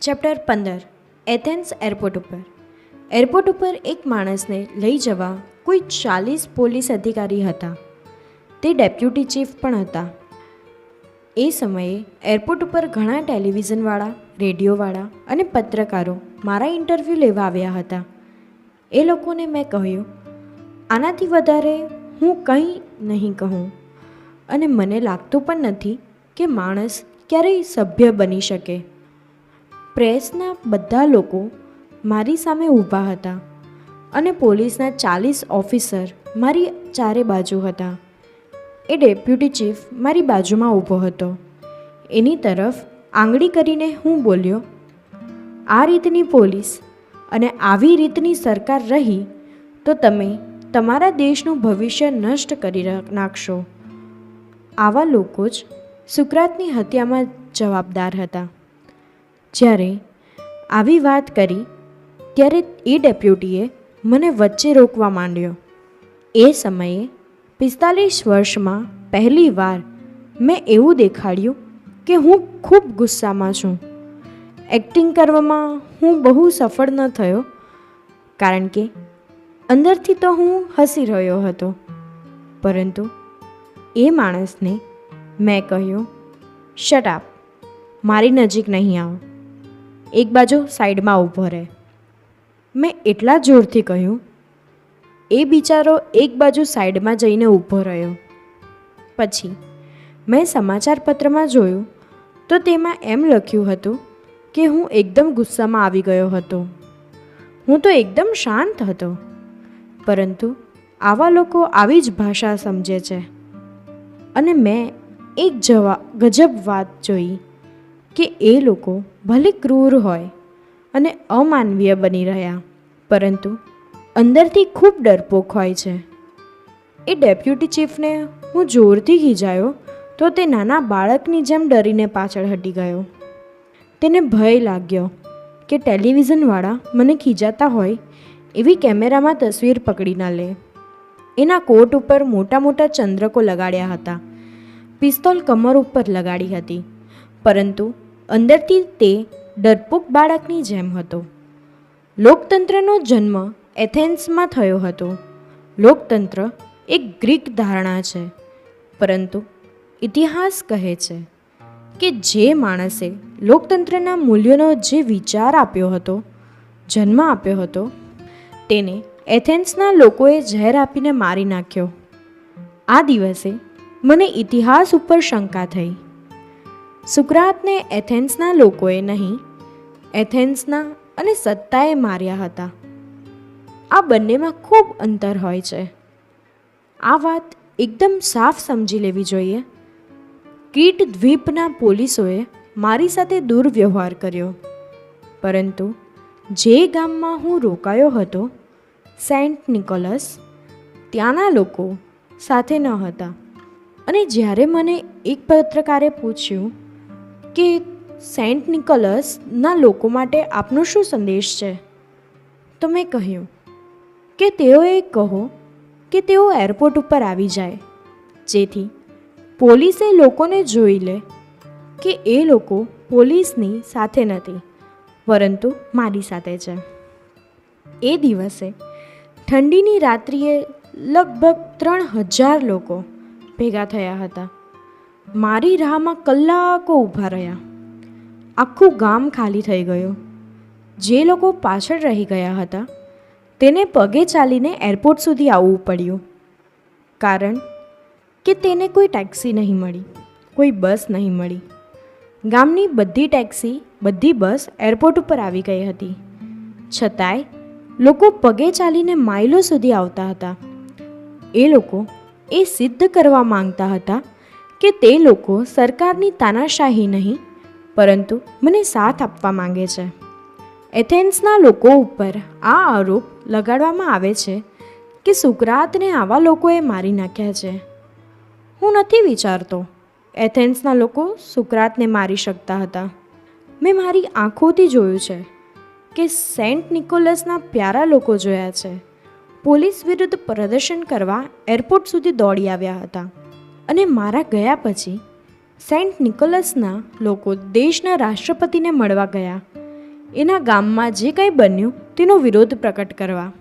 Chapter પંદર, Athens airport ઉપર. Airport ઉપર એક માણસને લઈ જવા કોઈ ચાલીસ પોલીસ અધિકારી હતા. તે ડેપ્યુટી ચીફ પણ હતા. એ સમયે એરપોર્ટ ઉપર ઘણા ટેલિવિઝનવાળા, રેડિયોવાળા અને પત્રકારો મારા ઇન્ટરવ્યૂ લેવા આવ્યા હતા. એ લોકોને મેં કહ્યું, આનાથી વધારે હું કંઈ નહીં કહું. અને મને લાગતું પણ નથી કે માણસ ક્યારેય સભ્ય બની શકે. પ્રેસના બધા લોકો મારી સામે ઊભા હતા અને પોલીસના ચાલીસ ઓફિસર મારી ચારે બાજુ હતા. એ ડેપ્યુટી ચીફ મારી બાજુમાં ઊભો હતો. એની તરફ આંગળી કરીને હું બોલ્યો, આ રીતની પોલીસ અને આવી રીતની સરકાર રહી તો તમે તમારા દેશનું ભવિષ્ય નષ્ટ કરી નાખશો. આવા લોકો જ સુકરાતની હત્યામાં જવાબદાર હતા. જ્યારે આવી વાત કરી, ત્યારે એ ડેપ્યુટીએ મને વચ્ચે રોકવા માંડ્યો. એ સમયે પિસ્તાલીસ વર્ષમાં પહેલી વાર મેં એવું દેખાડ્યું કે હું ખૂબ ગુસ્સામાં છું. એક્ટિંગ કરવામાં હું બહુ સફળ ન થયો, કારણ કે અંદરથી તો હું હસી રહ્યો હતો. પરંતુ એ માણસને મેં કહ્યું, શટ આપ, મારી નજીક નહીં આવો. એક બાજુ સાઈડમાં ઊભો રહે. મેં એટલા જોરથી કહ્યું, એ બિચારો એક બાજુ સાઈડમાં જઈને ઊભો રહ્યો. પછી મેં સમાચાર પત્રમાં જોયું તો તેમાં એમ લખ્યું હતું કે હું એકદમ ગુસ્સામાં આવી ગયો હતો. હું તો એકદમ શાંત હતો, પરંતુ આવા લોકો આવી જ ભાષા સમજે છે. અને મેં એક જવા, ગજબ વાત જોઈ. કે એ લોકો ભલે ક્રૂર હોય અને અમાનવીય બની રહ્યા, પરંતુ અંદરથી ખૂબ ડરપોક હોય છે. એ ડેપ્યુટી ચીફને હું જોરથી ખીજાયો તો તે નાના બાળકની જેમ ડરીને પાછળ હટી ગયો. તેને ભય લાગ્યો કે ટેલિવિઝનવાળા મને ખીજાતા હોય એવી કેમેરામાં તસવીર પકડી ન લે. એના કોટ ઉપર મોટા મોટા ચંદ્રકો લગાડ્યા હતા. પિસ્તોલ કમર ઉપર લગાડી હતી. પરંતુ અંદરથી તે ડરપોક બાળકની જેમ હતો. લોકતંત્રનો જન્મ એથેન્સમાં થયો હતો. લોકતંત્ર એક ગ્રીક ધારણા છે, પરંતુ ઇતિહાસ કહે છે કે જે માણસે લોકતંત્રના મૂલ્યોનો જે વિચાર આપ્યો હતો, જન્મ આપ્યો હતો, તેને એથેન્સના લોકોએ ઝેર આપીને મારી નાખ્યો. આ દિવસે મને ઇતિહાસ ઉપર શંકા થઈ. સુકરાતને એથેન્સના લોકોએ નહીં, એથેન્સના અને સત્તાએ માર્યા હતા. આ બંનેમાં ખૂબ અંતર હોય છે. આ વાત એકદમ સાફ સમજી લેવી જોઈએ. કીટ દ્વીપના પોલીસોએ મારી સાથે દુર્વ્યવહાર કર્યો. પરંતુ જે ગામમાં હું રોકાયો હતો, સેન્ટ નિકોલસ, ત્યાંના લોકો સાથે ન હતા. અને જ્યારે મને એક પત્રકારે પૂછ્યું કે સેન્ટ નિકોલસના લોકો માટે આપનો શું સંદેશ છે? તો મેં કહ્યું કે તેઓએ કહો કે તેઓ એરપોર્ટ ઉપર આવી જાય. જેથી પોલીસે લોકોને જોઈ લે કે એ લોકો પોલીસની સાથે નથી, પરંતુ મારી સાથે છે. એ દિવસે ઠંડીની રાત્રિએ લગભગ ત્રણ હજાર લોકો ભેગા થયા હતા. મારી રાહમાં કલાકો ઊભા રહ્યા. આખું ગામ ખાલી થઈ ગયું. જે લોકો પાછળ રહી ગયા હતા, તેને પગે ચાલીને એરપોર્ટ સુધી આવવું પડ્યું. કારણ કે તેને કોઈ ટેક્સી નહીં મળી, કોઈ બસ નહીં મળી. ગામની બધી ટેક્સી, બધી બસ એરપોર્ટ ઉપર આવી ગઈ હતી. છતાંય લોકો પગે ચાલીને માઇલો સુધી આવતા હતા. એ લોકો એ સિદ્ધ કરવા માંગતા હતા કે તે લોકો સરકારની તાનાશાહી નહીં, પરંતુ મને સાથ આપવા માંગે છે. એથેન્સના લોકો ઉપર આ આરોપ લગાડવામાં આવે છે કે સુકરાતને આવા લોકોએ મારી નાખ્યા છે. હું નથી વિચારતો એથેન્સના લોકો સુકરાતને મારી શકતા હતા. મેં મારી આંખોથી જોયું છે કે સેન્ટ નિકોલસના પ્યારા લોકો જોયા છે. પોલીસ વિરુદ્ધ પ્રદર્શન કરવા એરપોર્ટ સુધી દોડી આવ્યા હતા. અને મારા ગયા પછી સેન્ટ નિકોલસના લોકો દેશના રાષ્ટ્રપતિને મળવા ગયા. એના ગામમાં જે કંઈ બન્યું તેનો વિરોધ પ્રકટ કરવા.